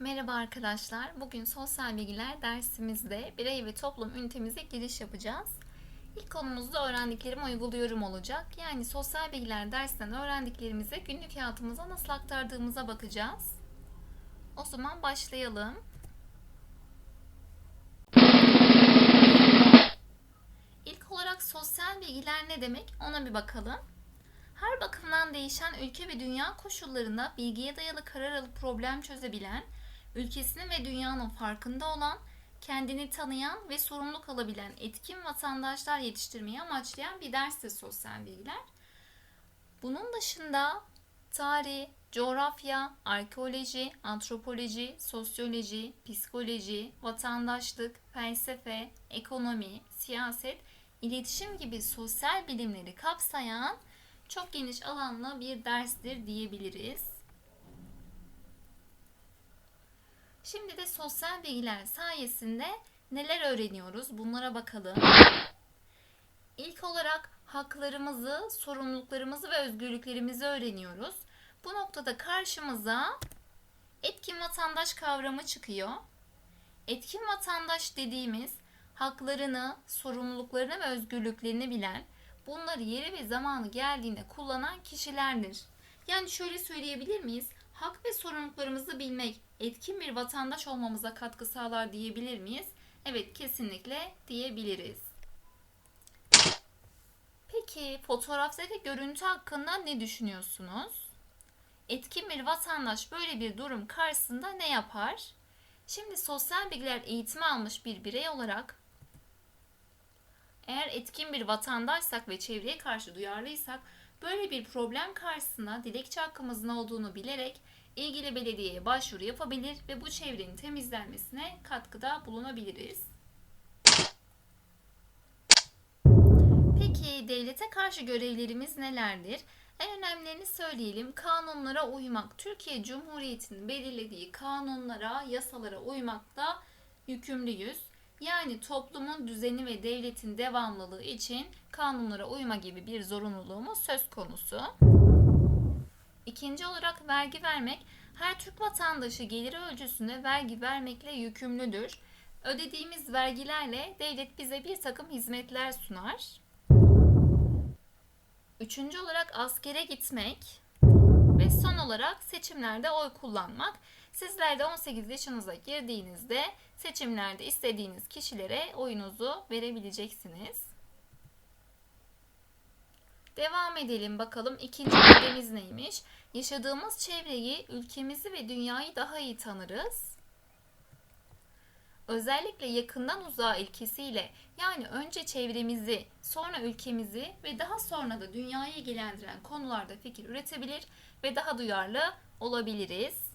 Merhaba arkadaşlar. Bugün sosyal bilgiler dersimizde birey ve toplum ünitemize giriş yapacağız. İlk konumuzda öğrendiklerimi uyguluyorum olacak. Yani sosyal bilgiler dersinden öğrendiklerimizi günlük hayatımıza nasıl aktardığımıza bakacağız. O zaman başlayalım. İlk olarak sosyal bilgiler ne demek ona bir bakalım. Her bakımdan değişen ülke ve dünya koşullarında bilgiye dayalı karar alıp problem çözebilen, ülkesinin ve dünyanın farkında olan, kendini tanıyan ve sorumluluk alabilen etkin vatandaşlar yetiştirmeyi amaçlayan bir derstir sosyal bilgiler. Bunun dışında tarih, coğrafya, arkeoloji, antropoloji, sosyoloji, psikoloji, vatandaşlık, felsefe, ekonomi, siyaset, iletişim gibi sosyal bilimleri kapsayan çok geniş alanlı bir derstir diyebiliriz. Şimdi de sosyal bilgiler sayesinde neler öğreniyoruz bunlara bakalım. İlk olarak haklarımızı, sorumluluklarımızı ve özgürlüklerimizi öğreniyoruz. Bu noktada karşımıza etkin vatandaş kavramı çıkıyor. Etkin vatandaş dediğimiz haklarını, sorumluluklarını ve özgürlüklerini bilen, bunları yeri ve zamanı geldiğinde kullanan kişilerdir. Yani şöyle söyleyebilir miyiz? Hak ve sorumluluklarımızı bilmek etkin bir vatandaş olmamıza katkı sağlar diyebilir miyiz? Evet kesinlikle diyebiliriz. Peki fotoğraftaki görüntü hakkında ne düşünüyorsunuz? Etkin bir vatandaş böyle bir durum karşısında ne yapar? Şimdi sosyal bilgiler eğitimi almış bir birey olarak eğer etkin bir vatandaşsak ve çevreye karşı duyarlıysak böyle bir problem karşısında dilekçe hakkımızın olduğunu bilerek ilgili belediyeye başvuru yapabilir ve bu çevrenin temizlenmesine katkıda bulunabiliriz. Peki devlete karşı görevlerimiz nelerdir? En önemlilerini söyleyelim. Kanunlara uymak. Türkiye Cumhuriyeti'nin belirlediği kanunlara, yasalara uymakta yükümlüyüz. Yani toplumun düzeni ve devletin devamlılığı için kanunlara uyma gibi bir zorunluluğumuz söz konusu. İkinci olarak vergi vermek. Her Türk vatandaşı geliri ölçüsünde vergi vermekle yükümlüdür. Ödediğimiz vergilerle devlet bize bir takım hizmetler sunar. Üçüncü olarak askere gitmek. Ve son olarak seçimlerde oy kullanmak. Sizler de 18 yaşınıza girdiğinizde seçimlerde istediğiniz kişilere oyunuzu verebileceksiniz. Devam edelim bakalım ikinci maddemiz neymiş? Yaşadığımız çevreyi, ülkemizi ve dünyayı daha iyi tanırız. Özellikle yakından uzağa ilkesiyle yani önce çevremizi, sonra ülkemizi ve daha sonra da dünyayı ilgilendiren konularda fikir üretebilir ve daha duyarlı olabiliriz.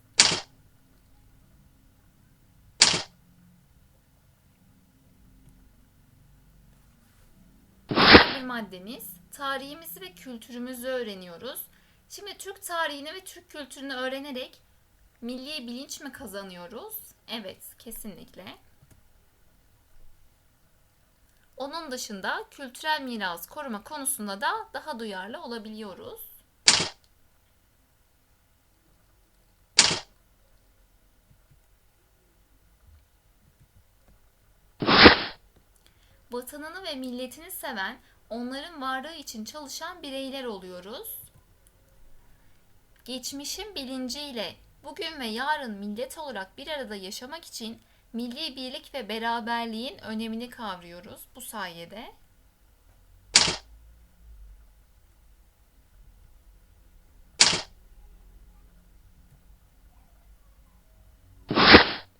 Bir maddemiz tarihimizi ve kültürümüzü öğreniyoruz. Şimdi Türk tarihini ve Türk kültürünü öğrenerek milli bilinç mi kazanıyoruz? Evet, kesinlikle. Onun dışında kültürel miras koruma konusunda da daha duyarlı olabiliyoruz. Vatanını ve milletini seven, onların varlığı için çalışan bireyler oluyoruz. Geçmişin bilinciyle bugün ve yarın millet olarak bir arada yaşamak için milli birlik ve beraberliğin önemini kavruyoruz bu sayede.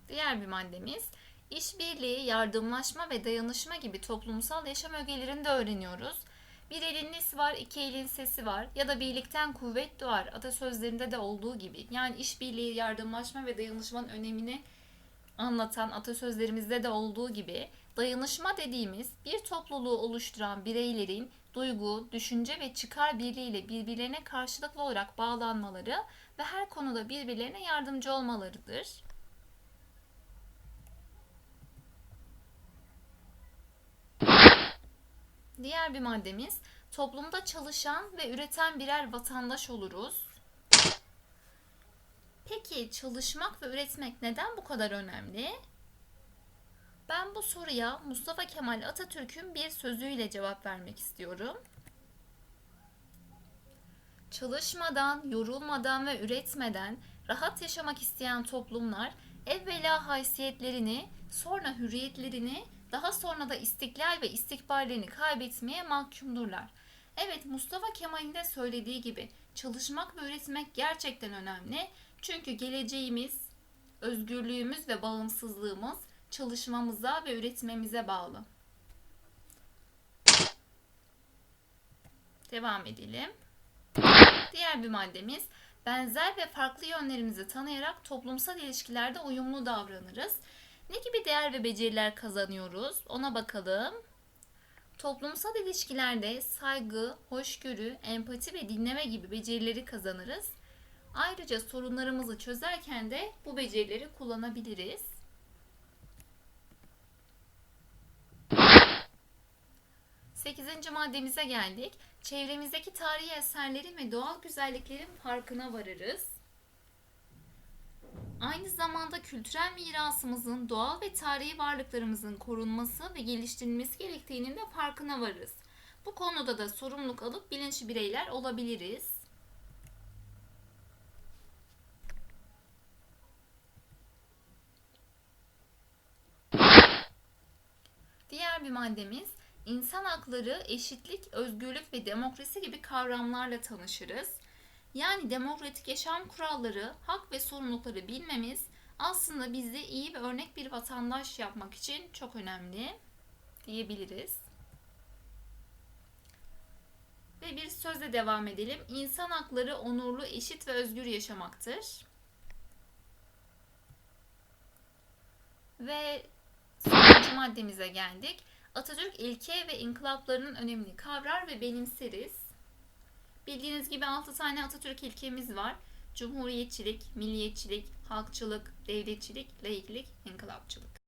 Diğer bir maddemiz işbirliği, yardımlaşma ve dayanışma gibi toplumsal yaşam ögelerini de öğreniyoruz. Bir elin nesi var, iki elin sesi var ya da birlikten kuvvet doğar atasözlerinde de olduğu gibi. Yani işbirliği, yardımlaşma ve dayanışmanın önemini anlatan atasözlerimizde de olduğu gibi dayanışma dediğimiz bir topluluğu oluşturan bireylerin duygu, düşünce ve çıkar birliğiyle birbirlerine karşılıklı olarak bağlanmaları ve her konuda birbirlerine yardımcı olmalarıdır. Diğer bir maddemiz toplumda çalışan ve üreten birer vatandaş oluruz. Peki çalışmak ve üretmek neden bu kadar önemli? Ben bu soruya Mustafa Kemal Atatürk'ün bir sözüyle cevap vermek istiyorum. Çalışmadan, yorulmadan ve üretmeden rahat yaşamak isteyen toplumlar evvela haysiyetlerini, sonra hürriyetlerini, daha sonra da istiklal ve istikballerini kaybetmeye mahkumdurlar. Evet Mustafa Kemal'in de söylediği gibi çalışmak ve üretmek gerçekten önemli. Çünkü geleceğimiz, özgürlüğümüz ve bağımsızlığımız çalışmamıza ve üretmemize bağlı. Devam edelim. Diğer bir maddemiz benzer ve farklı yönlerimizi tanıyarak toplumsal ilişkilerde uyumlu davranırız. Ne gibi değer ve beceriler kazanıyoruz? Ona bakalım. Toplumsal ilişkilerde saygı, hoşgörü, empati ve dinleme gibi becerileri kazanırız. Ayrıca sorunlarımızı çözerken de bu becerileri kullanabiliriz. Sekizinci maddemize geldik. Çevremizdeki tarihi eserlerin ve doğal güzelliklerin farkına varırız. Aynı zamanda kültürel mirasımızın, doğal ve tarihi varlıklarımızın korunması ve geliştirilmesi gerektiğinin de farkına varırız. Bu konuda da sorumluluk alıp bilinçli bireyler olabiliriz. Diğer bir maddemiz insan hakları, eşitlik, özgürlük ve demokrasi gibi kavramlarla tanışırız. Yani demokratik yaşam kuralları, hak ve sorumlulukları bilmemiz aslında bizi iyi ve örnek bir vatandaş yapmak için çok önemli diyebiliriz. Ve bir sözle devam edelim. İnsan hakları onurlu, eşit ve özgür yaşamaktır. Ve sonuncu maddemize geldik. Atatürk ilke ve inkılaplarının önemini kavrar ve benimseriz. Bildiğiniz gibi 6 tane Atatürk ilkemiz var. Cumhuriyetçilik, milliyetçilik, halkçılık, devletçilik, laiklik, inkılapçılık.